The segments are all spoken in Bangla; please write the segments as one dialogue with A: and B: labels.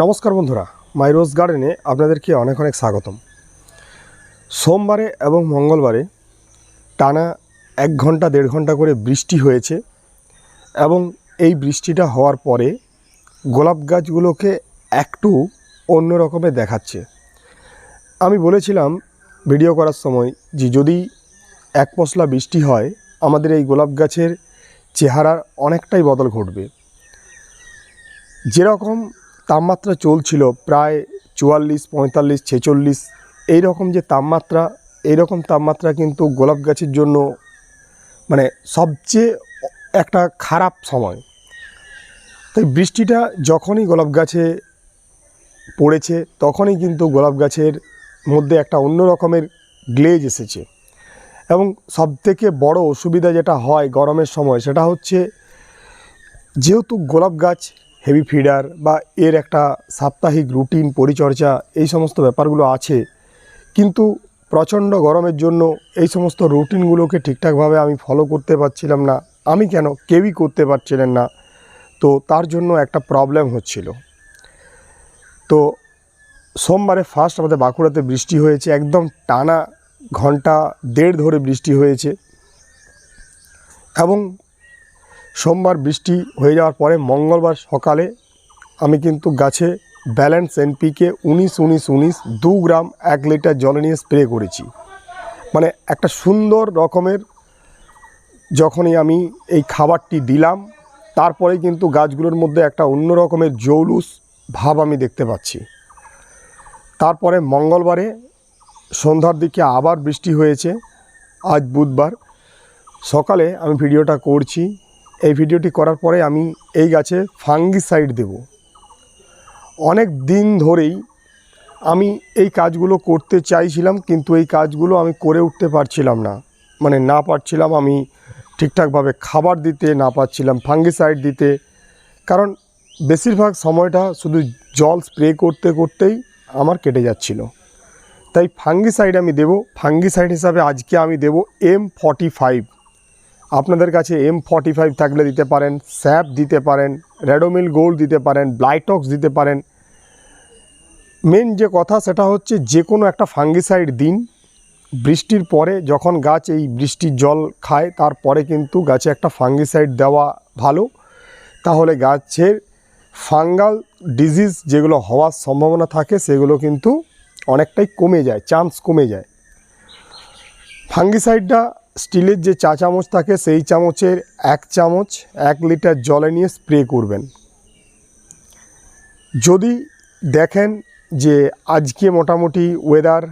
A: নমস্কার বন্ধুরা, মাই রোজ গার্ডেনে আপনাদেরকে অনেক অনেক স্বাগতম। সোমবারে এবং মঙ্গলবারে টানা এক ঘণ্টা, দেড় ঘণ্টা করে বৃষ্টি হয়েছে এবং এই বৃষ্টিটা হওয়ার পরে গোলাপ গাছগুলোকে একটু অন্য রকমের দেখাচ্ছে। আমি বলেছিলাম ভিডিও করার সময় যে যদি এক পশলা বৃষ্টি হয়, আমাদের এই গোলাপ গাছের চেহারার অনেকটাই বদল ঘটবে। যেরকম তাপমাত্রা চলছিল প্রায় চুয়াল্লিশ, পঁয়তাল্লিশ, ছেচল্লিশ। এই রকম যে তাপমাত্রা এই রকম তাপমাত্রা কিন্তু গোলাপ গাছের জন্য মানে সবচেয়ে একটা খারাপ সময়। তাই বৃষ্টিটা যখনই গোলাপ গাছে পড়েছে, তখনই কিন্তু গোলাপ গাছের মধ্যে একটা অন্য রকমের গ্লেজ এসেছে। এবং সবথেকে বড় অসুবিধা যেটা হয় গরমের সময়, সেটা হচ্ছে যেহেতু গোলাপ গাছ হেভি ফিডার বা এর একটা সাপ্তাহিক রুটিন পরিচর্যা এই সমস্ত ব্যাপারগুলো আছে। কিন্তু প্রচণ্ড গরমের জন্য এই সমস্ত রুটিনগুলোকে ঠিকঠাকভাবে আমি ফলো করতে পারছিলাম না। আমি কেন? কেউই করতে পারছিলেন না। তো তার জন্য একটা প্রবলেম হচ্ছিল। তো সোমবারে ফার্স্ট আমাদের বাঁকুড়াতে বৃষ্টি হয়েছে, একদম টানা ঘণ্টা দেড় ধরে বৃষ্টি হয়েছে। এবং সোমবার বৃষ্টি হয়ে যাওয়ার পরে মঙ্গলবার সকালে আমি কিন্তু গাছে ব্যালেন্স এনপিকে উনিশ উনিশ উনিশ, দু গ্রাম এক লিটার জলে নিয়ে স্প্রে করেছি। মানে একটা সুন্দর রকমের যখনই আমি এই খাবারটি দিলাম তারপরে কিন্তু গাছগুলোর মধ্যে একটা অন্য রকমের জৌলুস ভাব আমি দেখতে পাচ্ছি। তারপরে মঙ্গলবারে সন্ধ্যার দিকে আবার বৃষ্টি হয়েছে, আজ বুধবার। সকালে আমি ভিডিওটা করছি এই ভিডিওটি করার পরে আমি এই গাছে ফাঙ্গিসাইড দেব। অনেক দিন ধরেই আমি এই কাজগুলো করতে চাইছিলাম, কিন্তু এই কাজগুলো আমি করে উঠতে পারছিলাম না। মানে না পারছিলাম আমি ঠিকঠাকভাবে খাবার দিতে, না পারছিলাম ফাঙ্গিসাইড দিতে। কারণ বেশিরভাগ সময়টা শুধু জল স্প্রে করতে করতেই আমার কেটে যাচ্ছিল। তাই ফাঙ্গিসাইড আমি দেব। ফাঙ্গিসাইড হিসাবে আজকে আমি দেব এম ফর্টি ফাইভ আপনাদের কাছে এম ফর্টি ফাইভ থাকলে দিতে পারেন স্যাপ দিতে পারেন রেডোমিল গোল্ড দিতে পারেন ব্লাইটক্স দিতে পারেন। মেন যে কথা সেটা হচ্ছে যে কোনো একটা ফাঙ্গিসাইড দিন। বৃষ্টির পরে যখন গাছ এই বৃষ্টির জল খায়, তারপরে কিন্তু গাছে একটা ফাঙ্গিসাইড দেওয়া ভালো। তাহলে গাছের ফাঙ্গাল ডিজিজ যেগুলো হওয়ার সম্ভাবনা থাকে, সেগুলো কিন্তু অনেকটাই কমে যায়, চান্স কমে যায়। ফাঙ্গিসাইডটা স্টিলের যে চা চামচ থাকে, সেই চামচের এক চামচ, এক লিটার জলে নিয়ে স্প্রে করবেন। যদি দেখেন যে আজকে মোটামুটি ওয়েদার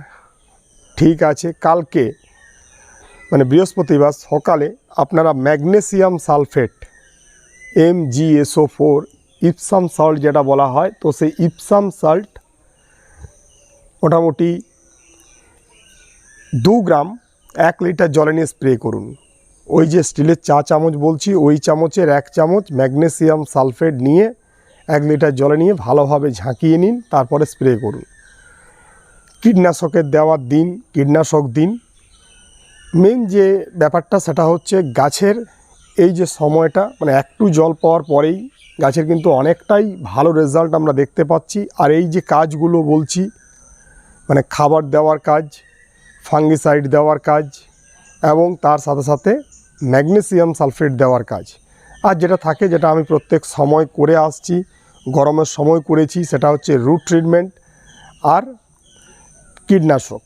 A: ঠিক আছে, কালকে মানে বৃহস্পতিবার সকালে আপনারা magnesium sulphate, M G SO four, Epsom salt যেটা বলা হয়, তো সেই ইপসাম সল্ট মোটামুটি দু গ্রাম এক লিটার জলে নিয়ে স্প্রে করুন। ওই যে স্টিলের চা চামচ বলছি, ওই চামচের এক চামচ ম্যাগনেসিয়াম সালফেট নিয়ে এক লিটার জলে নিয়ে ভালোভাবে ঝাঁকিয়ে নিন, তারপরে স্প্রে করুন। কীটনাশকের দেওয়ার দিন, কীটনাশক দিন। মেন যে ব্যাপারটা, সেটা হচ্ছে গাছের এই যে সময়টা মানে একটু জল পাওয়ার পরেই গাছের কিন্তু অনেকটাই ভালো রেজাল্ট আমরা দেখতে পাচ্ছি। আর এই যে কাজগুলো বলছি মানে খাবার দেওয়ার কাজ ফাঙ্গিসাইড দেওয়ার কাজ এবং তার সাথে সাথে ম্যাগনেসিয়াম সালফেট দেওয়ার কাজ। আর যেটা থাকে, যেটা আমি প্রত্যেক সময় করে আসছি, গরমের সময় করেছি, সেটা হচ্ছে রুট ট্রিটমেন্ট আর কীটনাশক।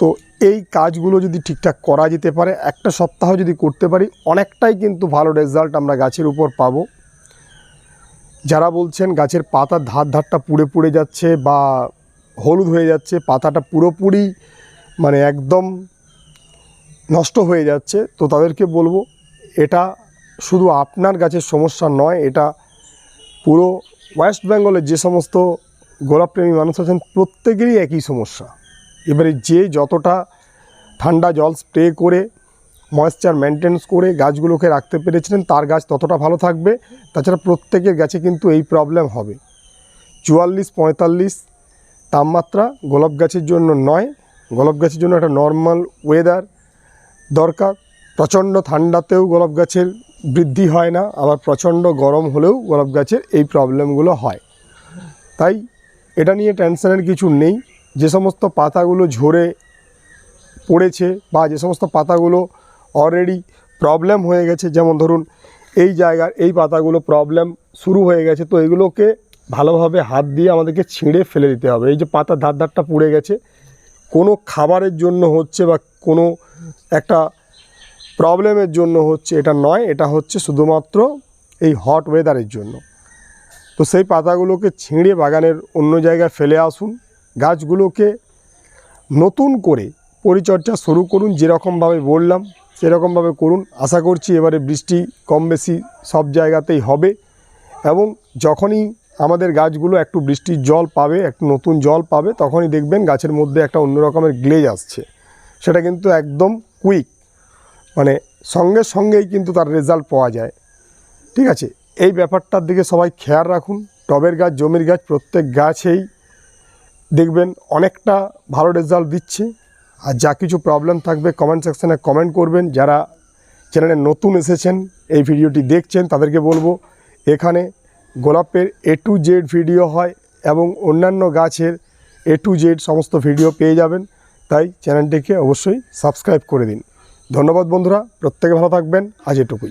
A: তো এই কাজগুলো যদি ঠিকঠাক করা যেতে পারে, একটা সপ্তাহ যদি করতে পারি, অনেকটাই কিন্তু ভালো রেজাল্ট আমরা গাছের উপর পাবো। যারা বলছেন গাছের পাতার ধার ধারটা পুড়ে পুড়ে যাচ্ছে বা হলুদ হয়ে যাচ্ছে, পাতাটা পুরোপুরি মানে একদম নষ্ট হয়ে যাচ্ছে। তো তাদেরকে বলব, এটা শুধু আপনার গাছের সমস্যা নয়, এটা পুরো ওয়েস্ট বেঙ্গলের যে সমস্ত গোলাপপ্রেমী মানুষ আছেন, প্রত্যেকেরই একই সমস্যা। এবারে যে যতটা ঠান্ডা জল স্প্রে করে ময়েশ্চার মেনটেন্স করে গাছগুলোকে রাখতে পেরেছিলেন, তার গাছ ততটা ভালো থাকবে। তাছাড়া প্রত্যেকের গাছে কিন্তু এই প্রবলেম হবে। চুয়াল্লিশ পঁয়তাল্লিশ তাপমাত্রা গোলাপ গাছের জন্য নয় গোলাপ গাছের জন্য একটা নর্মাল ওয়েদার দরকার। প্রচণ্ড ঠান্ডাতেও গোলাপ গাছের বৃদ্ধি হয় না, আবার প্রচণ্ড গরম হলেও গোলাপ গাছের এই প্রবলেমগুলো হয়। তাই এটা নিয়ে টেনশনের কিছু নেই। যে সমস্ত পাতাগুলো ঝরে পড়েছে বা যে সমস্ত পাতাগুলো অলরেডি প্রবলেম হয়ে গেছে, যেমন ধরুন এই জায়গার এই পাতাগুলো প্রবলেম শুরু হয়ে গেছে, তো এগুলোকে ভালোভাবে হাত দিয়ে আমাদেরকে ছিঁড়ে ফেলে দিতে হবে। এই যে পাতার ধার ধারটা পুড়ে গেছে কোনো খাবারের জন্য হচ্ছে বা কোনো একটা প্রবলেমের জন্য হচ্ছে এটা নয়, এটা হচ্ছে শুধুমাত্র এই হট ওয়েদারের জন্য। তো সেই পাতাগুলোকে ছিঁড়ে বাগানের অন্য জায়গায় ফেলে আসুন, গাছগুলোকে নতুন করে পরিচর্যা শুরু করুন, যেরকমভাবে বললাম সেরকমভাবে করুন। আশা করছি এবারে বৃষ্টি কম বেশি সব জায়গাতেই হবে এবং যখনই আমাদের গাছগুলো একটু বৃষ্টির জল পাবে, একটু নতুন জল পাবে, তখনই দেখবেন গাছের মধ্যে একটা অন্য রকমের গ্লেজ আসছে। সেটা কিন্তু একদম কুইক মানে সঙ্গে সঙ্গেই কিন্তু তার রেজাল্ট পাওয়া যায়। ঠিক আছে? এই ব্যাপারটার দিকে সবাই খেয়াল রাখুন। টবের গাছ, জমির গাছ, প্রত্যেক গাছেই দেখবেন অনেকটা ভালো রেজাল্ট দিচ্ছে। আর যা কিছু প্রবলেম থাকবে কমেন্ট সেকশানে কমেন্ট করবেন। যারা চ্যানেলে নতুন এসেছেন, এই ভিডিওটি দেখছেন, তাদেরকে বলব, এখানে গোলাপের এ টু জেড ভিডিও হয় এবং অন্যান্য গাছের এ টু জেড সমস্ত ভিডিও পেয়ে যাবেন। তাই চ্যানেলটিকে অবশ্যই সাবস্ক্রাইব করে দিন। ধন্যবাদ বন্ধুরা, প্রত্যেকে ভালো থাকবেন। আজ এটুকুই।